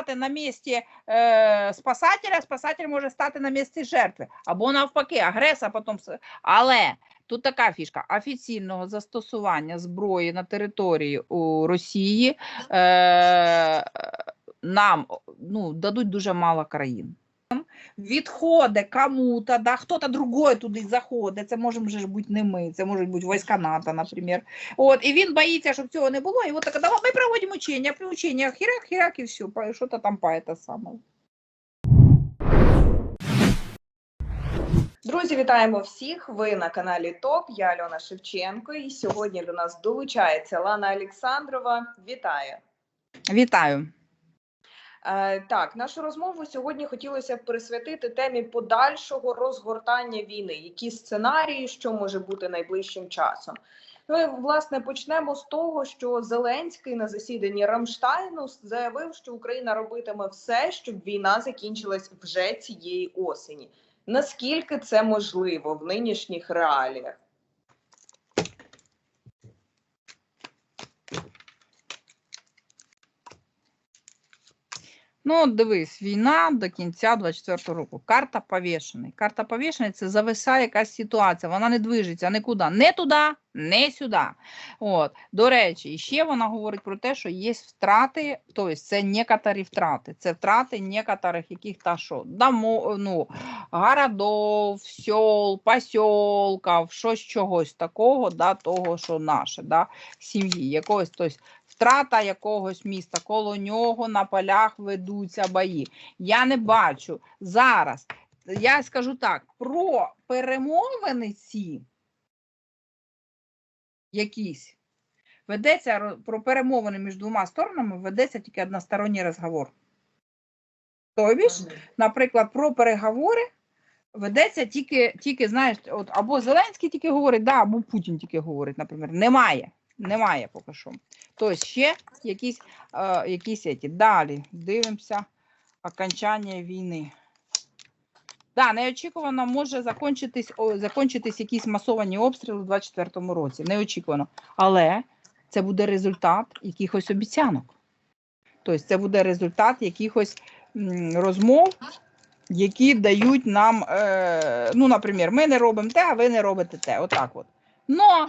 стати на місці е, спасателя, спасатель може стати на місці жертви. Або навпаки, агреса потім. Але тут така фішка: офіційного застосування зброї на території у Росії е, нам ну, дадуть дуже мало країн. Відходить кому-то, да, хто-то другой туди заходить. Це може вже бути не ми, це можуть бути війська НАТО, наприклад. От, і він боїться, щоб цього не було. І от так, давай ми проводимо учення, при ученнях хірак, хірак і все, що-то там по це саме. Друзі, вітаємо всіх! Ви на каналі ТОП. Я Альона Шевченко. І сьогодні до нас долучається Лана Олександрова. Вітаю! Вітаю. Е, так, нашу розмову сьогодні хотілося б присвятити темі подальшого розгортання війни. Які сценарії, що може бути найближчим часом? Ну і власне почнемо з того, що Зеленський на засіданні Рамштайну заявив, що Україна робитиме все, щоб війна закінчилась вже цієї осені. Наскільки це можливо в нинішніх реаліях? Ну, дивись, війна до кінця 24 року. Карта повішений. Карта повішений це зависає якась ситуація. Вона не движеться нікуди. Не туди, не сюди. От. До речі, і ще вона говорить про те, що є втрати, тобто це некоторі втрати. Це втрати некоторих яких та що, домо, ну, городов, сел, посілків, щось чогось такого, да, того, що наше, да, сім'ї, якогось, тобто втрата якогось міста, коло нього на полях ведуться бої. Я не бачу зараз. Я скажу так: про перемовини ці якісь ведеться про перемовини між двома сторонами, ведеться тільки односторонній розговор. Тобі ж, наприклад, про переговори ведеться тільки, тільки знаєш, от або Зеленський тільки говорить, да, або Путін тільки говорить, наприклад. Немає. Немає поки що. Тобто ще якісь, е, якісь еті. Далі дивимося окончання війни. Да, неочікувано може закінчитись, о, закінчитись якісь масовані обстріли у 24-му році. Неочікувано. Але це буде результат якихось обіцянок. Тобто це буде результат якихось м, розмов, які дають нам, е, ну, наприклад, ми не робимо те, а ви не робите те. Отак от. Но,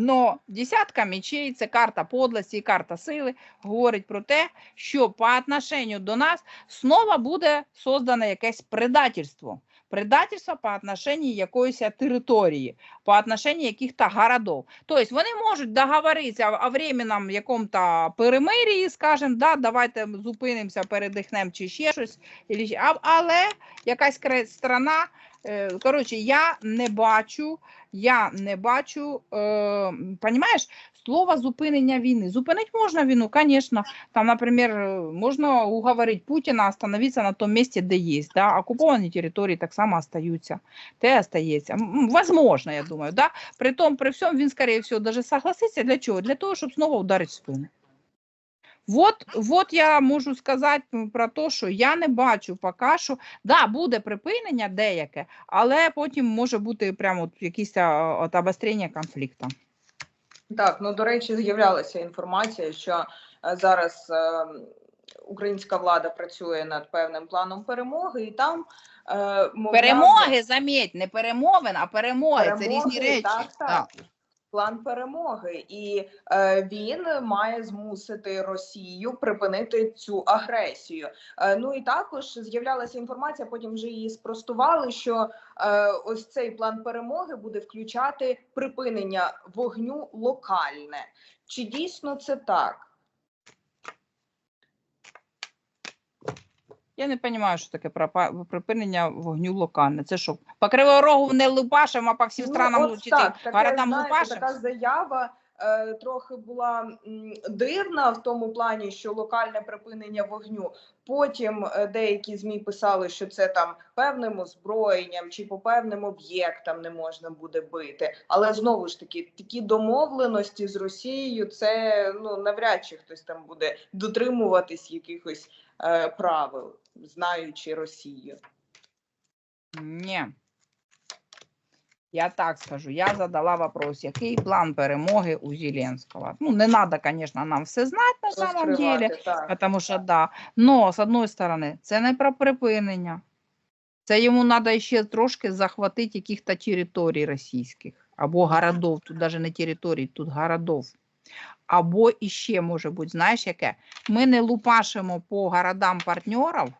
но десятка мечей, це карта подлості і карта сили, говорить про те, що по отношенню до нас знову буде создане якесь предательство. Предательство по отношению якоїсь території, по отношению яких-то городов. Тобто вони можуть договоритися о временном якому-то перемир'ї, скажімо, да, давайте зупинимося, передихнемо чи ще щось. Але якась кра- страна, е, коротше, я не бачу, я не бачу, е, понімаєш, слово зупинення війни. Зупинити можна війну, звісно. Там, наприклад, е, можна уговорити Путіна остановитися на тому місці, де є. Да? Окуповані території так само остаються. Те остається. Возможно, я думаю. Да? При тому, при всьому, він, скоріше всього, навіть согласиться. Для чого? Для того, щоб знову вдарити в спину. Вот, вот я можу сказати про те, що я не бачу поки що, да, буде припинення деяке, але потім може бути прямо от якесь а, от обострення конфлікту. Так, ну до речі, з'являлася інформація, що е, зараз е, українська влада працює над певним планом перемоги, і там е, мовляв, Перемоги, заміть, не перемовин, а перемоги. Це різні Перемоги, речі. так, так. План перемоги, і е, він має змусити Росію припинити цю агресію. Е, ну і також з'являлася інформація, потім вже її спростували. Що е, ось цей план перемоги буде включати припинення вогню локальне. Чи дійсно це так? Я не розумію, що таке припинення вогню локальне. Це що? По Кривого Рогу не лупашимо, а по всім странам Ну, от чи так, городам знаєте, така заява е, трохи була м, дивна в тому плані, що локальне припинення вогню. Потім е, деякі змі писали, що це там певним озброєнням чи по певним об'єктам не можна буде бити. Але знову ж таки, такі домовленості з Росією, це ну навряд чи хтось там буде дотримуватись якихось правил, знаючи Росію. Ні. Я так скажу, я задала вопрос, який план перемоги у Зеленського. Ну, не треба, звісно, нам все знати на самом деле, так. потому що да. Но, з одної сторони, це не про припинення. Це йому треба ще трошки захватити яких-то територій російських або городов. Тут навіть не територій, тут городов. Або іще може бути, знаєш яке? Ми не лупашимо по городам партнерів.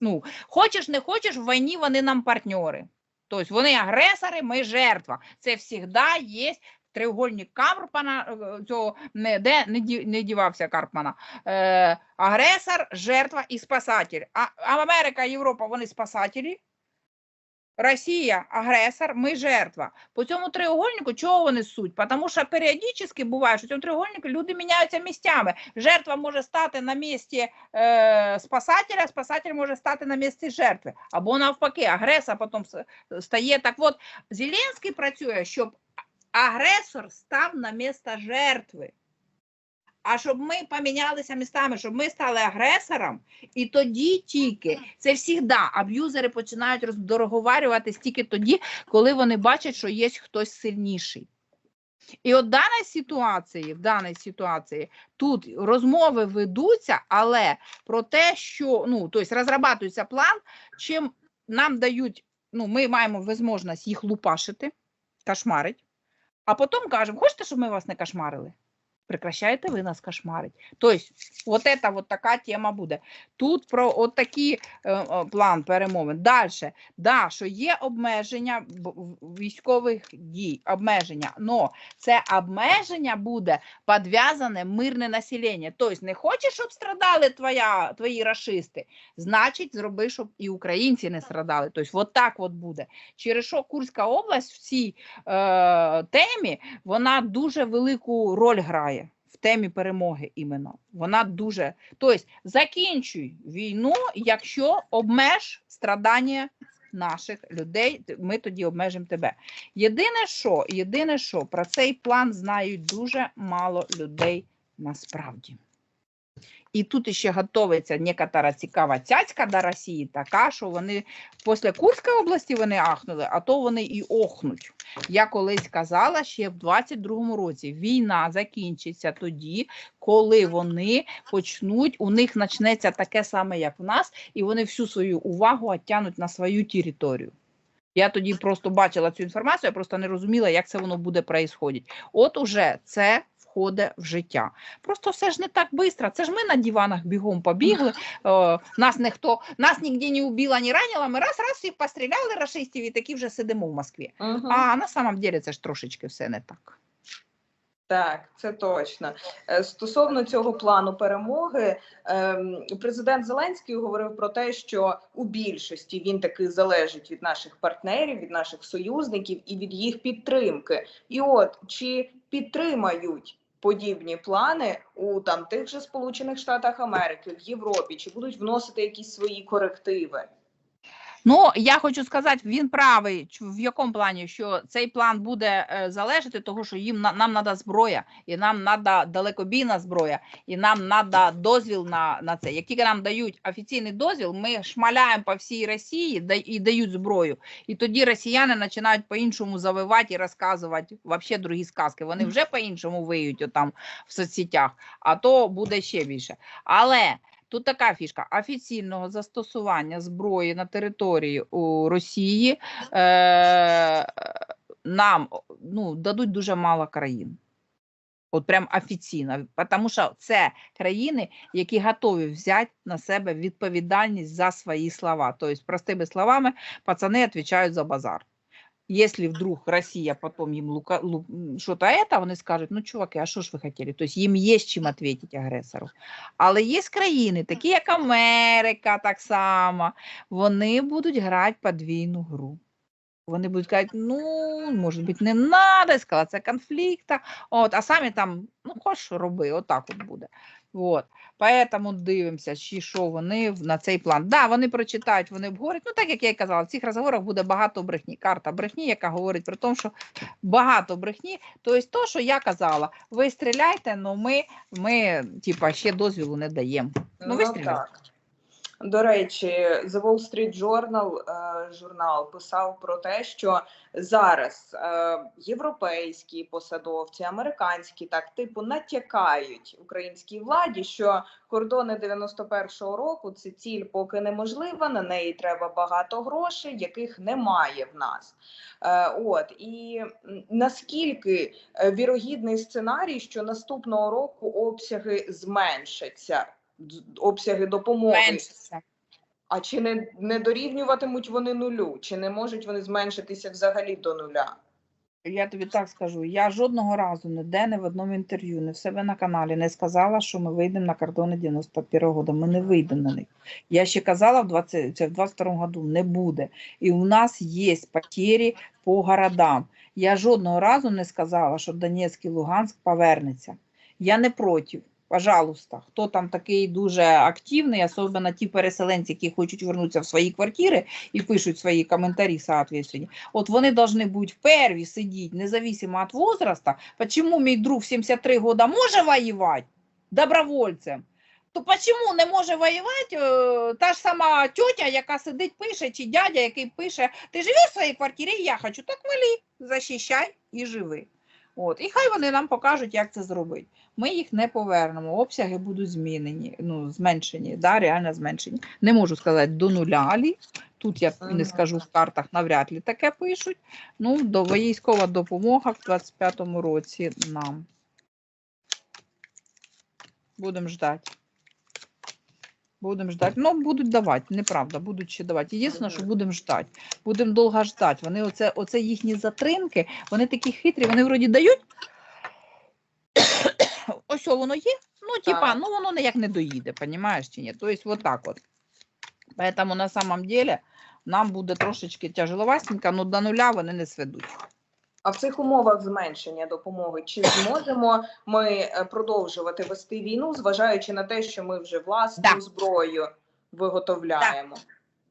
Ну, хочеш, не хочеш, в війні вони нам партнери. Тобто вони агресори, ми жертва. Це завжди є треугольник Карпмана, е, цього не, де не, не дівався Карпмана. Е, агресор, жертва і спасатель. А, а Америка, Європа, вони спасателі. Росія агресор, ми жертва. По цьому треугольнику чого вони суть? Тому що періодично буває, що в цьому треугольнику люди міняються місцями. Жертва може стати на місці е, спасателя, спасатель може стати на місці жертви. Або навпаки, агресор потім стає. Так от, Зеленський працює, щоб агресор став на місце жертви. А щоб ми помінялися містами, щоб ми стали агресором, і тоді тільки це завжди аб'юзери починають роздороговарюватись тільки тоді, коли вони бачать, що є хтось сильніший. І от в даній ситуації, в даній ситуації тут розмови ведуться, але про те, що ну, тобто розрабатується план, чим нам дають, ну, ми маємо можливість їх лупашити, кошмарить, а потім кажемо, хочете, щоб ми вас не кошмарили? Прекращаєте ви нас кошмарить. Тобто, от це от така тема буде. Тут про от такий е, е, план перемовин. Далі, да, що є обмеження військових дій, обмеження, но це обмеження буде підв'язане мирне населення. Тобто, не хочеш, щоб страдали твоя, твої рашисти, значить, зроби, щоб і українці не страдали. Тобто, от так от буде. Через що Курська область в цій е, темі вона дуже велику роль грає темі перемоги іменно. Вона дуже. Тобто, закінчуй війну, якщо обмеж страдання наших людей, ми тоді обмежимо тебе. Єдине, що, єдине, що про цей план знають дуже мало людей насправді. І тут ще готується некотора цікава цяцька до Росії, така, що вони після Курської області вони ахнули, а то вони і охнуть. Я колись казала ще в 22-му році, війна закінчиться тоді, коли вони почнуть, у них почнеться таке саме, як в нас, і вони всю свою увагу оттянуть на свою територію. Я тоді просто бачила цю інформацію, я просто не розуміла, як це воно буде происходити. От уже це входить в життя. Просто все ж не так швидко. Це ж ми на диванах бігом побігли. Е, нас ніхто, нас ніде не убила, не ранила. Ми раз раз всіх постріляли расистів, і такі вже сидимо в Москві. А на самом деле це ж трошечки все не так. Так, це точно. Е, Стосовно цього плану перемоги, ем, президент Зеленський говорив про те, що у більшості він таки залежить від наших партнерів, від наших союзників і від їх підтримки. І от чи підтримають подібні плани у там тих же Сполучених Штатах Америки, в Європі, чи будуть вносити якісь свої корективи? Ну, я хочу сказати, він правий в якому плані, що цей план буде е, залежати, того, що їм нам треба зброя, і нам треба далекобійна зброя, і нам треба дозвіл на, на це. Як тільки нам дають офіційний дозвіл, ми шмаляємо по всій Росії і дають зброю. І тоді росіяни починають по-іншому завивати і розказувати взагалі другі сказки. Вони вже по-іншому виють отам в соцсетях, а то буде ще більше. Але Тут така фішка офіційного застосування зброї на території у Росії е, нам ну, дадуть дуже мало країн. От прям офіційно, тому що це країни, які готові взяти на себе відповідальність за свої слова. Тобто, простими словами, пацани відповідають за базар. Если вдруг Россия потом им лука, лу, что-то это, вони скажуть, ну, чуваки, а що ж ви хотіли? Тобто їм є чим відповідати агресору. Але є країни, такі як Америка, так само, вони будуть грати подвійну гру. Вони будуть казати, ну, може бути, не треба, ескалація конфлікту, от, а самі там, ну, хоч роби, отак от буде. От. Поэтому дивимося, чи що вони на цей план. Да, вони прочитають, вони обговорять. Ну, так як я і казала, в цих розговорах буде багато брехні. Карта брехні, яка говорить про те, що багато брехні. Тобто, то, що я казала, ви стріляйте, але ми, ми типа, ще дозвілу не даємо. Ну, ви стріляйте. До речі, The Wall Street Journal е, журнал писав про те, що зараз е, європейські посадовці, американські так типу натякають українській владі, що кордони 91-го року це ціль поки неможлива. На неї треба багато грошей, яких немає в нас. Е, от і наскільки вірогідний сценарій, що наступного року обсяги зменшаться, обсяги допомоги. Меншиться. А чи не, не дорівнюватимуть вони нулю? Чи не можуть вони зменшитися взагалі до нуля? Я тобі так скажу, я жодного разу ніде не в одному інтерв'ю, не в себе на каналі не сказала, що ми вийдемо на кордони 91 року. Ми не вийдемо на них. Я ще казала в 20, це в 22 году, не буде. І у нас є потери по городам. Я жодного разу не сказала, що Донецьк і Луганськ повернеться. Я не проти. Пожалуйста, хто там такий дуже активний, особливо ті переселенці, які хочуть вернутися в свої квартири і пишуть свої коментарі, соответственно, От вони должны бути перві сидіти, независимо від возраста. Почему мій друг в 73 года може воювати добровольцем? То почему не може воювати е, та ж сама тьотя, яка сидить, пише, чи дядя, який пише, ти живеш в своїй квартирі, я хочу, так вели, захищай і живи. От. І хай вони нам покажуть, як це зробити. Ми їх не повернемо, обсяги будуть змінені, ну, зменшені, да, реально зменшені. Не можу сказати до нулялі. тут я не скажу в картах, навряд ли таке пишуть. Ну, до військова допомога в 25-му році нам. Будемо ждати. Будемо ждати. Ну, будуть давати, неправда, будуть ще давати. Єдине, що будемо ждати. Будемо довго ждати. Вони оце, оце їхні затримки, вони такі хитрі, вони вроді дають. Ось воно є. Ну, типа, ну воно ніяк не доїде, понімаєш чи ні? Тобто, вот так от. Поэтому на самом деле нам буде трошечки тяжеловасненько, але до нуля вони не сведуть. А в цих умовах зменшення допомоги чи зможемо ми е, продовжувати вести війну, зважаючи на те, що ми вже власну Да. зброю виготовляємо?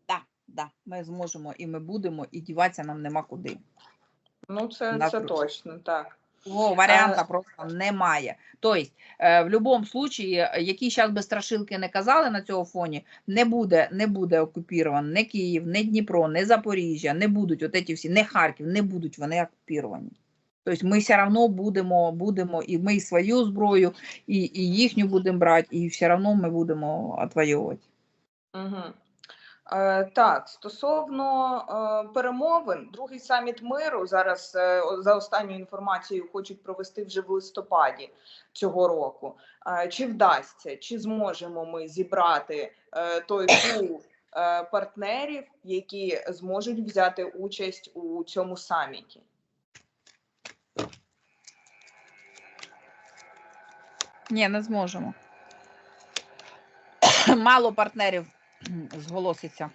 Да, да, ми зможемо і ми будемо, і діватися нам нема куди. Ну це, це точно так. Того варіанта просто немає. Тобто, е, в будь-якому випадку, які зараз би страшилки не казали на цьому фоні, не буде, не буде окупірований не Київ, не Дніпро, не Запоріжжя, не будуть от ці всі, не Харків, не будуть вони окупіровані. Тобто ми все одно будемо, будемо і ми свою зброю, і, і їхню будемо брати, і все одно ми будемо відвоювати. Угу. Е, так, стосовно е, перемовин, другий саміт миру зараз е, за останньою інформацією хочуть провести вже в листопаді цього року. Чи вдасться, чи зможемо ми зібрати той пул партнерів, які зможуть взяти участь у цьому саміті? Ні, не зможемо. Мало партнерів зголоситься.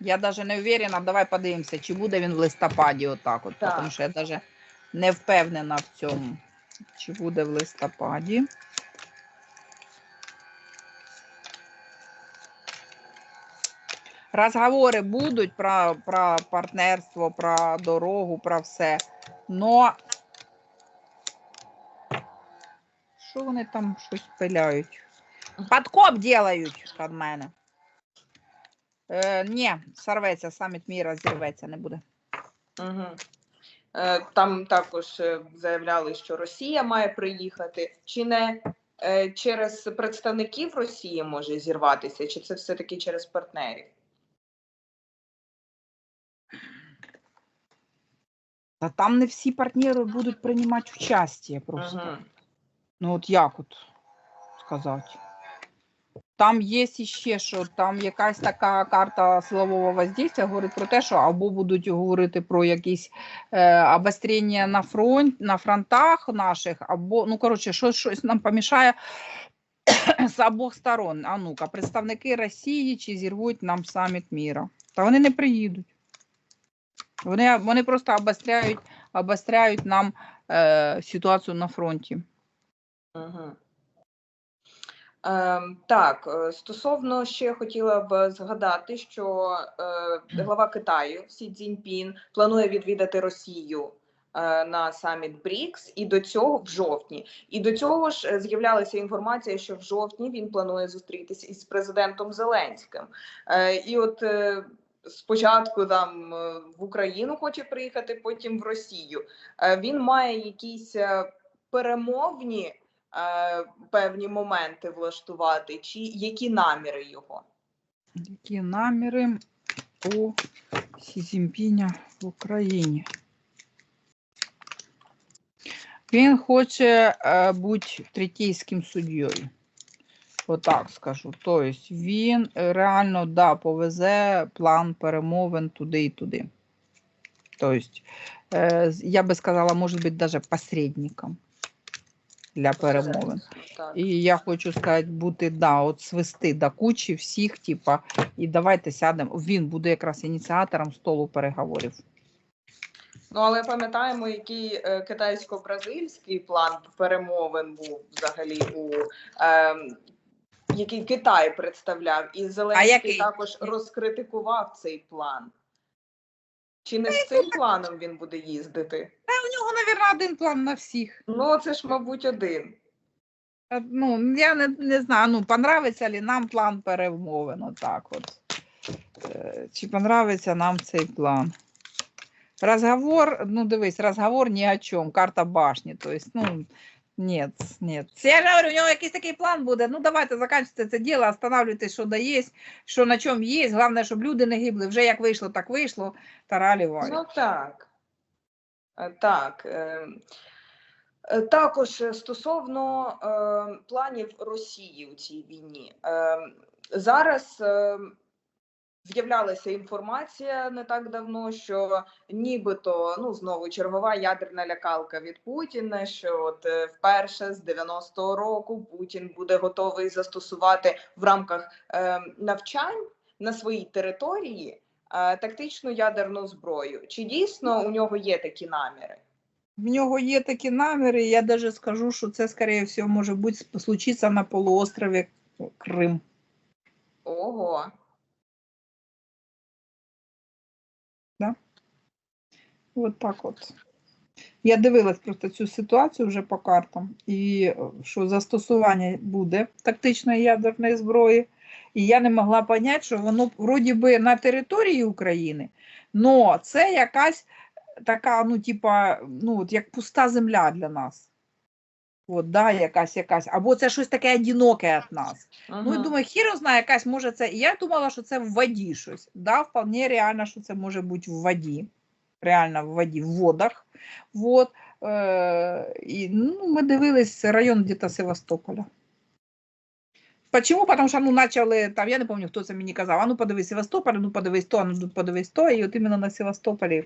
Я навіть не впевнена, давай подивимося, чи буде він в листопаді отак от, Так. тому що я навіть не впевнена в цьому. Чи буде в листопаді. Розговори будуть про, про партнерство, про дорогу, про все. Но що вони там щось пиляють? Подкоп делають від мене. Е, ні, сорветься, саміт міра зірветься, не буде. Угу. Е, там також е, заявляли, що Росія має приїхати, чи не е, через представників Росії може зірватися, чи це все-таки через партнерів? Та там не всі партнери будуть приймати участь просто. Мгм. Ну от як от сказати? Там є ще що, там якась така карта силового воздействия говорить про те, що або будуть говорити про якісь е, обострення на фронт, на фронтах наших, або, ну коротше, щось, щось нам помішає з обох сторон. А ну-ка, представники Росії чи зірвуть нам саміт міра. Та вони не приїдуть. Вони, вони просто обостряють, обостряють нам е, ситуацію на фронті. Угу. Е, так, е, стосовно ще хотіла б згадати, що е, глава Китаю Сі Цзіньпін планує відвідати Росію е, на саміт БРІКС, і до цього в жовтні. І до цього ж з'являлася інформація, що в жовтні він планує зустрітися із президентом Зеленським. І от спочатку там в Україну хоче приїхати, потім в Росію. Він має якісь перемовні певні моменти влаштувати, чи які наміри його? Які наміри у Сі Цзіньпіня в Україні? Він хоче е, бути третійським суддєю. Отак скажу. Тобто він е, реально да, повезе план перемовин туди і туди. Тобто, е, я би сказала, може бути навіть посередником для перемовин. І я хочу сказати, бути, да, от свести до кучі всіх, типа, і давайте сядемо. Він буде якраз ініціатором столу переговорів. Ну але пам'ятаємо, який е, китайсько-бразильський план перемовин був взагалі у ем, який Китай представляв, і Зеленський який? також розкритикував цей план. Чи не з цим планом він буде їздити? У нього, мабуть, один план на всіх. Ну, це ж, мабуть, один. Е, Ну, я не, не знаю, ну, понравиться ли нам план перемовин, отак от. Е, Чи понравиться нам цей план? Разговор, ну дивись, разговор ні о чому, карта башні. То есть, ну, нет, нет. Я ж говорю, у нього якийсь такий план буде. Ну, давайте закінчуйте це діло, останавливайте, що да є, що на чому є. Головне, щоб люди не гибли. Вже як вийшло, так вийшло. Таралі валі. Ну так. Е, Так. е, е, Також стосовно планів Росії у цій війні. Зараз з'являлася інформація не так давно, що нібито ну знову чергова ядерна лякалка від Путіна. Що от е, вперше з 90-го року Путін буде готовий застосувати в рамках е, навчань на своїй території е, тактичну ядерну зброю. Чи дійсно у нього є такі наміри? В нього є такі наміри, я даже скажу, що це, скоріше всього, може бути случиться на полуострові Крим. Ого. От так от. Я дивилась просто цю ситуацію вже по картам, і е, що застосування буде тактичної ядерної зброї. І я не могла поняти, що воно вроді би на території України, але це якась така, ну, типа, ну, от як пуста земля для нас. От, да, якась, якась. Або це щось таке одиноке від нас. Ну, і думаю, хіро знає, якась може це. І я думала, що це в воді щось. Да, вполне реально, що це може бути в воді. Реально в воді, в водах. Вот. Е, і, ну, ми дивились район где-то Севастополя. Почему? Потому що ну, почали, там, я не пам'ятаю, хто це мені казав, а ну подивись Севастополь, ну подивись то, а ну подивись то, і от іменно на Севастополі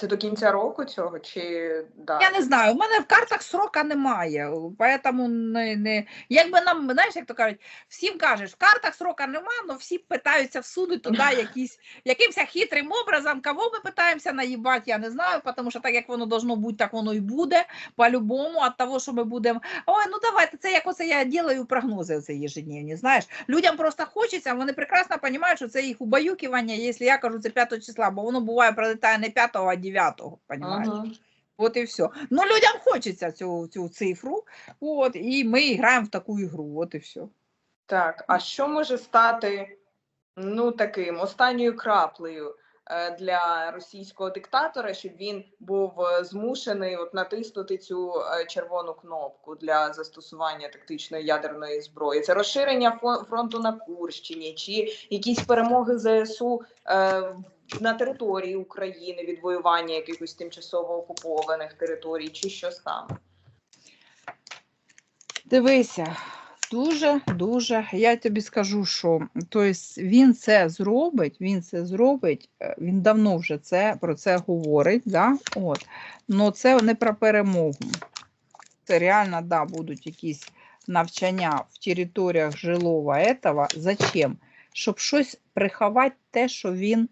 Це до кінця року цього чи да? Я не знаю, у мене в картах срока немає, поэтому не, не... якби нам, знаєш, як то кажуть, всім кажеш, в картах срока нема, але всі питаються всунути туди якісь, якимось хитрим образом, кого ми питаємося наїбати, я не знаю, тому що так як воно должно бути, так воно і буде, по-любому, від того, що ми будемо, ой, ну давайте, це як оце я делаю прогнози оце ежедневні, знаєш, людям просто хочеться, вони прекрасно розуміють, що це їх убаюкування, якщо я кажу, це 5 числа, бо воно буває пролетає не 5, а 9, понимаєш? Мгм. От і все. Ну, людям хочеться цю, цю цифру, от, і ми граємо в таку ігру, от і все. Так, а що може стати ну таким останньою краплею е, для російського диктатора, щоб він був е, змушений от натиснути цю е, червону кнопку для застосування тактичної ядерної зброї? Це розширення фронту на Курщині, чи якісь перемоги ЗСУ на території України, відвоювання якихось тимчасово окупованих територій, чи що саме? Дивися, дуже, дуже, я тобі скажу, що тобто, він це зробить, він це зробить, е, він давно вже це, про це говорить, да? от. но це не про перемогу. Це реально, да, будуть якісь навчання в територіях жилого этого. Зачем? Щоб щось приховати те, що він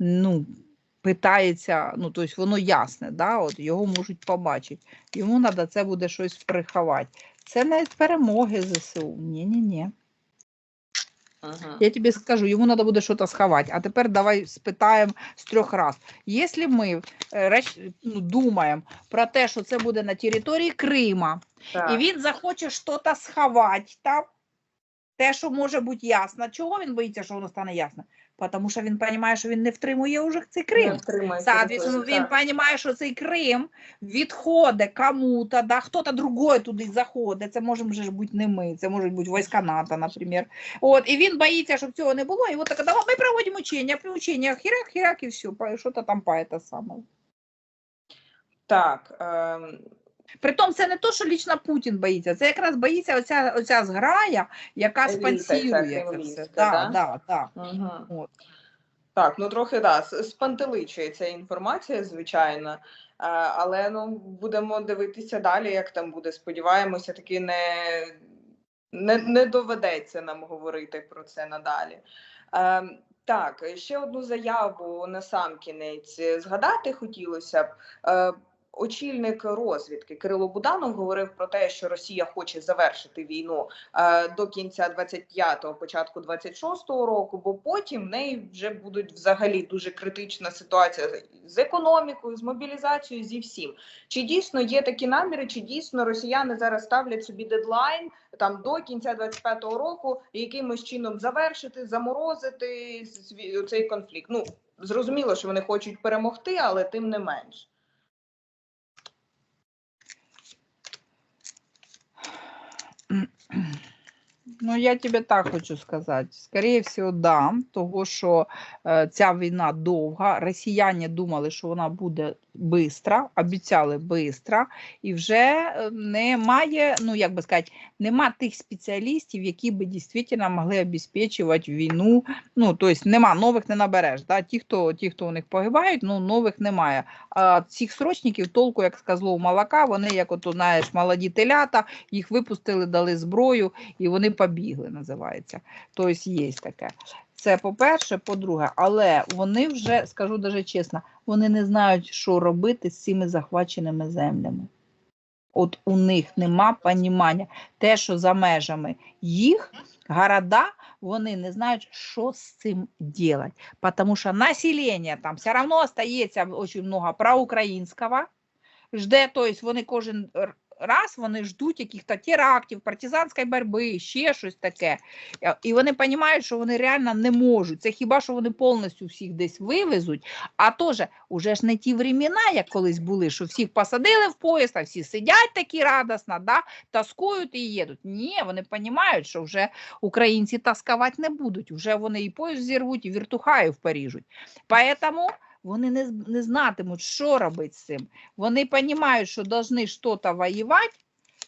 ну, питається, ну, тобто воно ясне, да, от його можуть побачити. Йому треба це буде щось приховати. Це не перемоги ЗСУ. Ні-ні-ні. Мгм. Я тобі скажу, йому треба буде щось сховати. А тепер давай спитаємо з трьох раз. Якщо ми е, реч- ну, думаємо про те, що це буде на території Крима, Так. і він захоче щось сховати там, те, що може бути ясно. Чого він боїться, що воно стане ясно? Тому що він розуміє, що він не втримує вже цей Крим. Соответственно, він розуміє, що цей Крим відходить кому-то, да, хто-то другой туди заходить. Це може вже бути не ми, це можуть бути війська НАТО, наприклад. От, і він боїться, щоб цього не було. І от так, давай ми проводимо учення, при учениях хіряк, хіряк і все, що-то там по це саме. Так, ем, Притом це не то, що лічно Путін боїться, це якраз боїться оця, оця зграя, яка Еліта спонсірує це все. Да, да? да, да. Угу. От. Так, ну трохи да, спантеличує ця інформація, звичайно. Е, Але ну будемо дивитися далі, як там буде. Сподіваємося, таки не, не, не доведеться нам говорити про це надалі. Е, Так, ще одну заяву на сам кінець згадати хотілося б. Е, Очільник розвідки Кирило Буданов говорив про те, що Росія хоче завершити війну е, до кінця 25-го, початку 26-го року, бо потім в неї вже будуть взагалі дуже критична ситуація з економікою, з мобілізацією, зі всім. Чи дійсно є такі наміри, чи дійсно росіяни зараз ставлять собі дедлайн там до кінця 25-го року якимось чином завершити, заморозити цей конфлікт? Ну зрозуміло, що вони хочуть перемогти, але тим не менш. Ну, я тебе так хочу сказати. Скоріше всього, да, того що е, ця війна довга. Росіяни думали, що вона буде швидка, обіцяли швидко, і вже е, немає, ну як би сказати, нема тих спеціалістів, які би дійсно могли обезпечувати війну. Ну, тобто нема нових не набереш. Да? Ті, хто, ті, хто у них погибають, ну нових немає. А цих срочників толку, як з козлов молока, вони, як от, знаєш, молоді телята, їх випустили, дали зброю і вони побігли, називається. Тобто є таке. Це по-перше, по-друге, але вони вже, скажу дуже чесно, вони не знають, що робити з цими захваченими землями. От у них нема понімання. Те, що за межами їх города, вони не знають, що з цим робити. Тому що населення там все одно остається дуже багато проукраїнського, жде, тобто вони кожен раз вони ждуть яких-то терактів, партизанської боротьби, ще щось таке. Е, І вони розуміють, що вони реально не можуть. Це хіба що вони повністю всіх десь вивезуть. А теж уже ж не ті времена, як колись були, що всіх посадили в поїзд, а всі сидять такі радісно, да, таскують і їдуть. Ні, вони розуміють, що вже українці таскувати не будуть. Вже вони і поїзд зірвуть, і віртухаїв поріжуть. Поэтому вони не, не знатимуть, що робити з цим. Вони розуміють, що повинні щось воювати.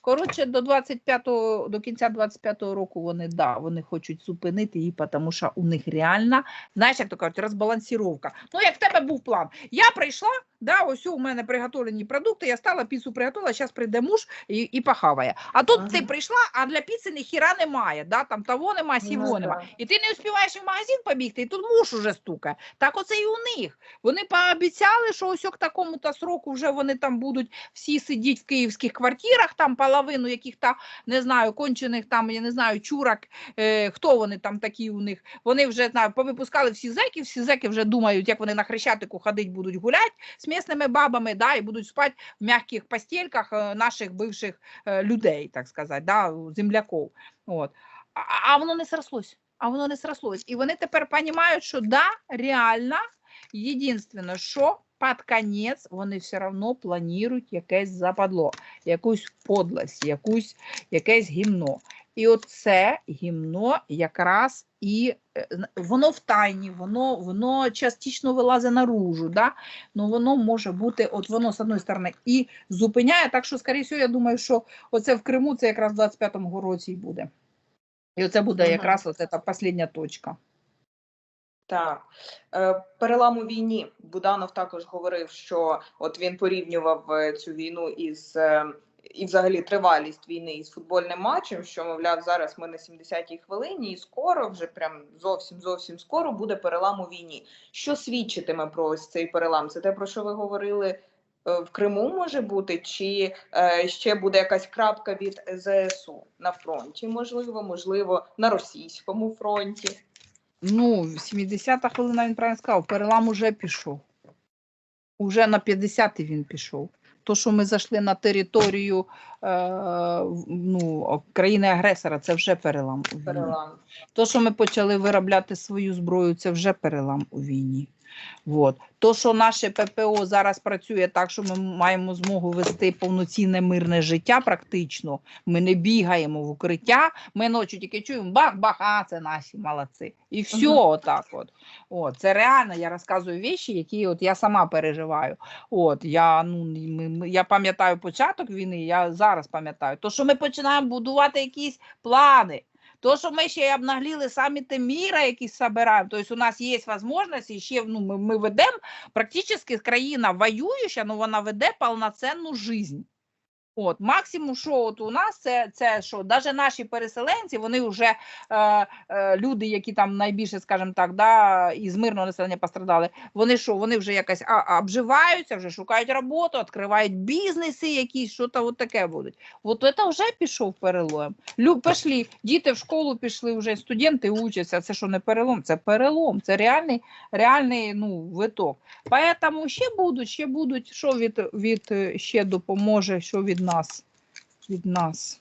Коротше, до 25-го, до кінця 25-го року вони да, вони хочуть зупинити її, тому що у них реально, знаєш, як то кажуть, розбалансіровка. Ну, як в тебе був план. Я прийшла, да, ось у мене приготовлені продукти, я стала піцу приготувала, зараз прийде муж і, і похаває. А тут Ага. ти прийшла, а для піци ніхіра немає, да, там того нема, Ну, нема. І ти не успіваєш в магазин побігти, і тут муж уже стукає. Так оце і у них. Вони пообіцяли, що ось к такому-то сроку вже вони там будуть всі сидіти в київських квартирах, там половину яких-то, не знаю, кончених там, я не знаю, чурак, е, хто вони там такі у них. Вони вже знаю, повипускали всі зеків, всі зеки вже думають, як вони на хрещатику ходить, будуть гуляти з місними бабами, да, і будуть спати в м'яких постельках е, наших бивших е, людей, так сказати, да, земляків. От. А, воно не срослось. А воно не срослось. І вони тепер розуміють, що да, реально, єдине, що під кінець вони все одно планують якесь западло, якусь подлость, якусь, якесь гімно. І оце гімно якраз і е, воно в тайні, воно, воно частично вилазить наружу, да? ну воно може бути, от воно з одної сторони і зупиняє, так що, скоріше я думаю, що оце в Криму це якраз в 25-му році і буде. І оце буде Ага. якраз от ця остання точка. Так, Е, перелам у війні. Буданов також говорив, що от він порівнював е, цю війну із і взагалі тривалість війни із футбольним матчем. Що мовляв, зараз ми на 70-й хвилині, і скоро, вже прям зовсім зовсім скоро буде перелам у війні. Що свідчитиме про ось цей перелам? Це те, про що ви говорили е, в Криму може бути, чи е, ще буде якась крапка від ЗСУ на фронті? Можливо, можливо, на російському фронті. Ну, 70-та хвилина він правильно сказав, перелам уже пішов. Уже на 50-й він пішов. То, що ми зайшли на територію е, ну, країни-агресора, це вже перелам. Перелам. То, що ми почали виробляти свою зброю, це вже перелам у війні. Вот. То, що наше ППО зараз працює так, що ми маємо змогу вести повноцінне мирне життя, практично. Ми не бігаємо в укриття, ми ночі тільки чуємо бах-бах, а це наші молодці. І все Мгм. отак. От. От. Це реально, я розказую віші, які от я сама переживаю. От, я, ну, я пам'ятаю початок війни, я зараз пам'ятаю. То, що ми починаємо будувати якісь плани. То, що ми ще й обнагліли саміти міра, які збираємо, тобто у нас є можливість, і ще ну, ми, ми ведемо практично країна воююча, але вона веде повноцінну життя. От, максимум, що от у нас це, це що навіть наші переселенці, вони вже е, е, люди, які там найбільше, скажімо так, да, із мирного населення пострадали, вони що, вони вже якось а, обживаються, вже шукають роботу, відкривають бізнеси якісь, що то от таке будуть. От це вже пішов перелом. Лю, пішли, діти в школу пішли, вже студенти учаться. Це що не перелом? Це перелом, це реальний, реальний ну, виток. Поэтому ще будуть, ще будуть, що від, від ще допоможе, що від нас. Від нас.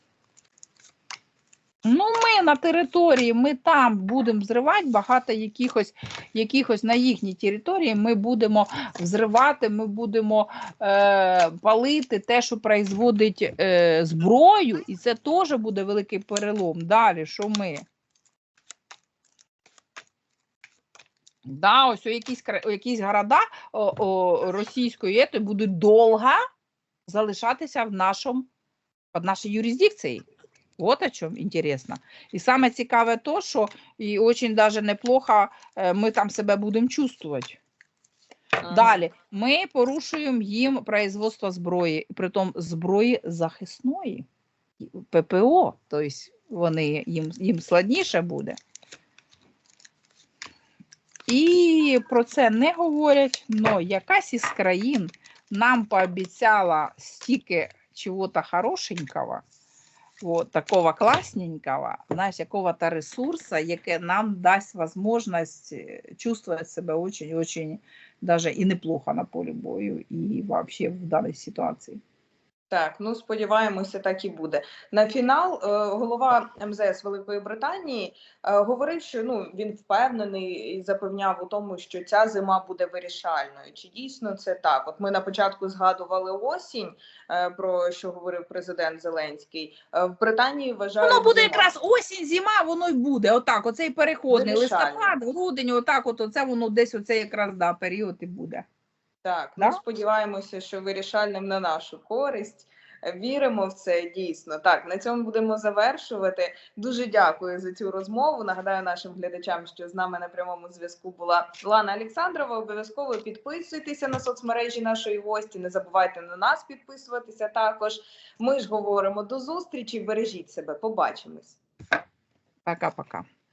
Ну, ми на території, ми там будемо взривати багато якихось, якихось на їхній території. Ми будемо взривати, ми будемо е, палити те, що производить е, зброю, і це теж буде великий перелом. Далі, що ми? Да, ось у якісь, у якісь города о, о, російської єти будуть довго залишатися в нашому, під нашій юрисдикції. Вот о чому інтересно. І саме цікаве то, що і дуже даже неплохо е, ми там себе будемо чувствувати. Далі ми порушуємо їм производство зброї, притом зброї захисної ППО, тобто вони їм, їм складніше буде. І про це не говорять, але якась із країн нам пообещала стільки чого-то хорошенького, вот, такого класненького, знаєш, якого-то ресурсу, яке нам дасть можливість е, чувствувати себе очень-очень даже і неплохо на полі бою, і вообще в даній ситуації. Так, ну сподіваємося, так і буде. На фінал е, голова МЗС Великої Британії е, говорив, що ну він впевнений і запевняв у тому, що ця зима буде вирішальною. Чи дійсно це так? От ми на початку згадували осінь, е, про що говорив президент Зеленський. В Британії вважають Воно буде зиму. якраз осінь, зима, воно й буде. Отак, оцей переходний Вирішальне. листопад, грудень, отак, от оце воно десь оце якраз да, період і буде. Так, Да? ну сподіваємося, що вирішальним на нашу користь. Віримо в це дійсно. Так, на цьому будемо завершувати. Дуже дякую за цю розмову. Нагадаю нашим глядачам, що з нами на прямому зв'язку була Лана Олександрова. Обов'язково підписуйтеся на соцмережі нашої гості. Не забувайте на нас підписуватися. Також ми ж говоримо до зустрічі. Бережіть себе. Побачимось. Пока-пока.